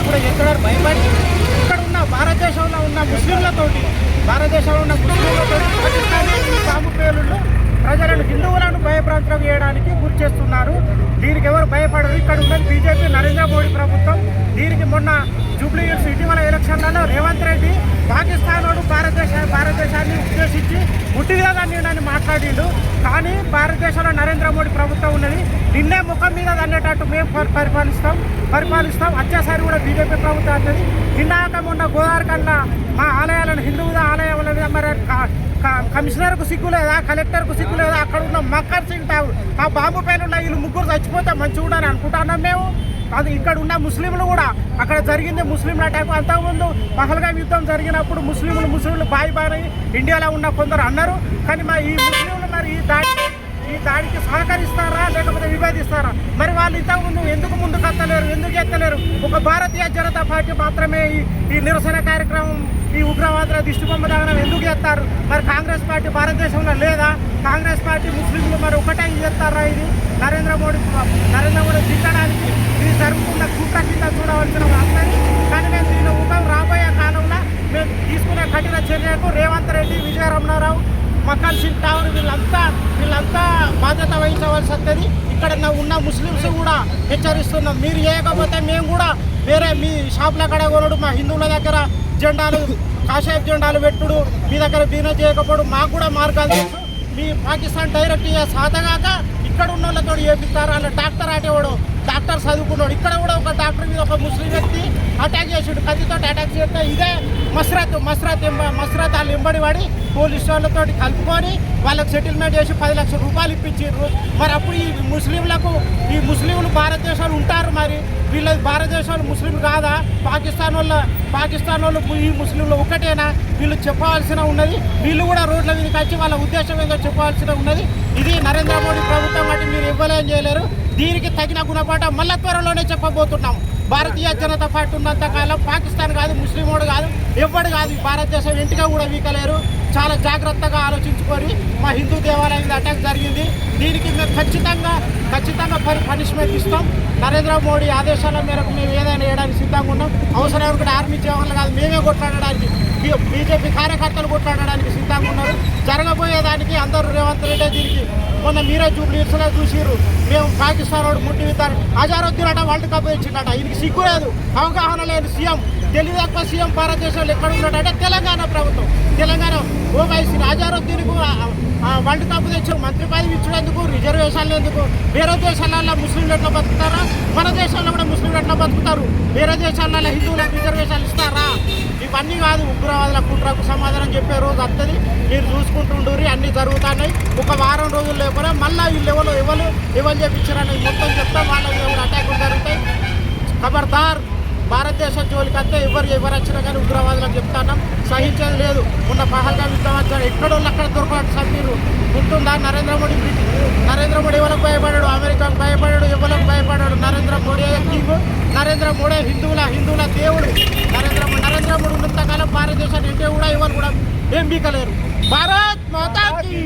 ఇవన్నీ కూడా చేస్తున్నారు భయపడి ఇక్కడ ఉన్న భారతదేశంలో ఉన్న ముస్లింలతోటి భారతదేశంలో ఉన్న ముస్లింలతో పాకిస్తానీ ప్రజలను హిందువులను భయప్రాంతం చేయడానికి గురి చేస్తున్నారు. దీనికి ఎవరు భయపడరు. ఇక్కడ ఉన్నది బీజేపీ నరేంద్ర మోడీ ప్రభుత్వం దీనికి మొన్న జూబ్లీ హిల్స్ ఇటీవల ఎలక్షన్లలో రేవంత్ రెడ్డి పాకిస్తాన్ భారతదేశ భారతదేశాన్ని ఉద్దేశించి ముట్టిగా అని మాట్లాడిండు. కానీ భారతదేశంలో నరేంద్ర మోడీ ప్రభుత్వం ఉన్నది. నిన్నే ముఖం మీద అనేటట్టు మేము పరిపాలిస్తాం పరిపాలిస్తాం. వచ్చేసారి కూడా బీజేపీ ప్రభుత్వం అన్నది నిన్నాక మొన్న గోదావరి కన్నా మా ఆలయాలను హిందువుల ఆలయాల మీద మరి కమిషనర్కు సిగ్గు లేదా కలెక్టర్కు సిగ్గు లేదా అక్కడ ఉన్న మక్కర్ సింగ్ తావు ఆ బాంబు పైన ఉన్న వీళ్ళు ముగ్గురు చచ్చిపోతే మంచిగా ఉండని అనుకుంటున్నాం మేము. అది ఇక్కడ ఉన్న ముస్లింలు కూడా అక్కడ జరిగింది ముస్లింల టైపు. అంతకుముందు పహల్గా యుద్ధం జరిగినప్పుడు ముస్లింలు ముస్లింలు బాయి బాయ్ ఇండియాలో ఉన్న కొందరు అన్నారు. కానీ మా ఈ ముస్లింలు మరి ఈ దాడి ఈ దాడికి సహకరిస్తారా లేకపోతే విభేదిస్తారా? మరి వాళ్ళు ఇంతకుముందు ఎందుకు ముందుకు ఎత్తలేరు ఎందుకు ఎత్తలేరు? ఒక భారతీయ జనతా పార్టీ మాత్రమే ఈ ఈ నిరసన కార్యక్రమం ఈ ఉగ్రవాదుల దిష్టిబొమ్మ దాగనం ఎందుకు చేస్తారు? మరి కాంగ్రెస్ పార్టీ భారతదేశంలో లేదా? కాంగ్రెస్ పార్టీ ముస్లింలు మరి ఒకటే చేస్తారా ఇది? నరేంద్ర మోడీ నరేంద్ర మోడీ తిట్టడానికి ఇది జరుగుతున్న కుట్ర కింద చూడవలసిన అందరి. కానీ మేము దీని ఉంటాం రాబోయే కాలంలో మేము తీసుకునే కఠిన చర్యకు రేవంత్ రెడ్డి విజయరమణారావు మక్కల్ సింగ్ టవర్ వీళ్ళంతా వీళ్ళంతా బాధ్యత వహించవలసి వస్తుంది ఇక్కడ ఉన్న- ఉన్న ముస్లిమ్స్ కూడా హెచ్చరిస్తున్నాం. మీరు చేయకపోతే మేము కూడా వేరే మీ షాపుల కాడ కొనడు మా హిందువుల దగ్గర జెండాలు కాషాయపు జెండాలు పెట్టుడు మీ దగ్గర బీన చేయకపోవడం మాకు కూడా మార్గాలు తెలుసు. మీ పాకిస్తాన్ డైరెక్ట్ సాతగాక ఎక్కడ ఉన్న వాళ్ళతో చేపిస్తారు అలా డాక్టర్ ఆటేవాడు డాక్టర్ చదువుకున్నాడు. ఇక్కడ కూడా ఒక డాక్టర్ మీద ఒక ముస్లిం వ్యక్తి అటాక్ చేసాడు. కత్తితో అటాక్ చేస్తే ఇదే మస్రాత్ మస్రాత్ ఎంబ- వాళ్ళు ఎంబడి పడి పోలీస్ వాళ్ళతో కలుపుకొని వాళ్ళకి సెటిల్మెంట్ చేసి పది లక్షల రూపాయలు ఇప్పించారు మరి అప్పుడు ఈ ముస్లింలకు ఈ ముస్లింలు భారతదేశాలు ఉంటారు మరి. వీళ్ళది భారతదేశంలో ముస్లిం కాదా? పాకిస్తాన్ వాళ్ళ పాకిస్తాన్ వాళ్ళు ఈ ముస్లింలు ఒకటేనా వీళ్ళు చెప్పవలసిన ఉన్నది. వీళ్ళు కూడా రోడ్ల మీదకి వచ్చి వాళ్ళ ఉద్దేశం ఏదో చెప్పవలసిన ఉన్నది. ఇది నరేంద్ర మోడీ ప్రభుత్వం వాటి మీరు ఇవ్వలేం చేయలేరు. దీనికి తగిన గుణపాఠం మళ్ళా త్వరలోనే చెప్పబోతున్నాం. భారతీయ జనతా పార్టీ ఉన్నంత కాలం పాకిస్తాన్ కాదు ముస్లిం వాడు కాదు ఎవడు కాదు భారతదేశం ఇంటిగా కూడా వీకలేరు. చాలా జాగ్రత్తగా ఆలోచించుకొని మా హిందూ దేవాలయం అటాక్ జరిగింది. దీనికి మేము ఖచ్చితంగా ఖచ్చితంగా పని పనిష్మెంట్ ఇస్తాం. నరేంద్ర మోడీ ఆదేశాల మేరకు మేము ఏదైనా వేయడానికి సిద్ధంగా ఉన్నాం. అవసరం కూడా ఆర్మీ జవాన్లు కాదు మేమే కొట్లాడడానికి. బీజేపీ కార్యకర్తలు కొట్లాడడానికి జరగబోయేదానికి అందరూ రేవంత్ రెడ్డి దీనికి మొన్న మీరే జూబ్లీస్లో చూసిర్రు. మేము పాకిస్తాన్ వాడు ముట్టి విత్తారు అజారుద్దీన్ అట వరల్డ్ కప్ ఇచ్చిండట ఇది సిగ్గు లేదు. అవగాహన లేదు సీఎం. తెలివి తక్కువ సీఎం భారతదేశంలో ఎక్కడ ఉన్నాడంటే తెలంగాణ తెలంగాణ ఓ ఓవైసీ అజారుద్దీన్కు వరల్డ్ కప్ తెచ్చిన మంత్రి పదవి ఇచ్చినందుకు రిజర్వేషన్లు ఎందుకు? వేరే దేశాలలో ముస్లింలు ఎట్లా బతుకుతారా? మన దేశంలో కూడా ముస్లింలు ఎట్లా బతుకుతారు? వేరే దేశాలలో హిందువులకు రిజర్వేషన్లు ఇస్తారా? ఇవన్నీ కాదు ఉగ్రవాదుల కుట్రకు సమాధానం చెప్పే రోజు వస్తుంది మీరు చూసుకుంటుండ్రి అన్నీ జరుగుతున్నాయి. ఒక వారం రోజులు లేకుండా మళ్ళీ వీళ్ళు ఎవరు ఎవరు ఎవరు చేపించారని మొత్తం చెప్తాం. వాళ్ళ అటాకులు జరుగుతాయి. ఖబర్దార్. భారతదేశం జోలికి ఎవరు ఎవరు వచ్చినా కానీ ఉగ్రవాదులకు చెప్తాన్నాం సహించేది లేదు. ఉన్న పహల్గా యుద్ధం ఎక్కడో అక్కడ దొరకడు సభ్యులు ఉంటుందా? నరేంద్ర మోడీ నరేంద్ర మోడీ ఎవరికి భయపడాడు? అమెరికాకు భయపడాడు? ఎవరికి భయపడాడు? నరేంద్ర మోడీ కింగ్ నరేంద్ర మోడీ హిందువుల హిందువుల దేవుడు? నరేంద్ర మోడీ నరేంద్ర మోడీ ఉన్నంతకాలం భారతదేశాన్ని ఇంటే కూడా ఎవరు కూడా ఏం బీకలేరు. భారత్ మాతాకి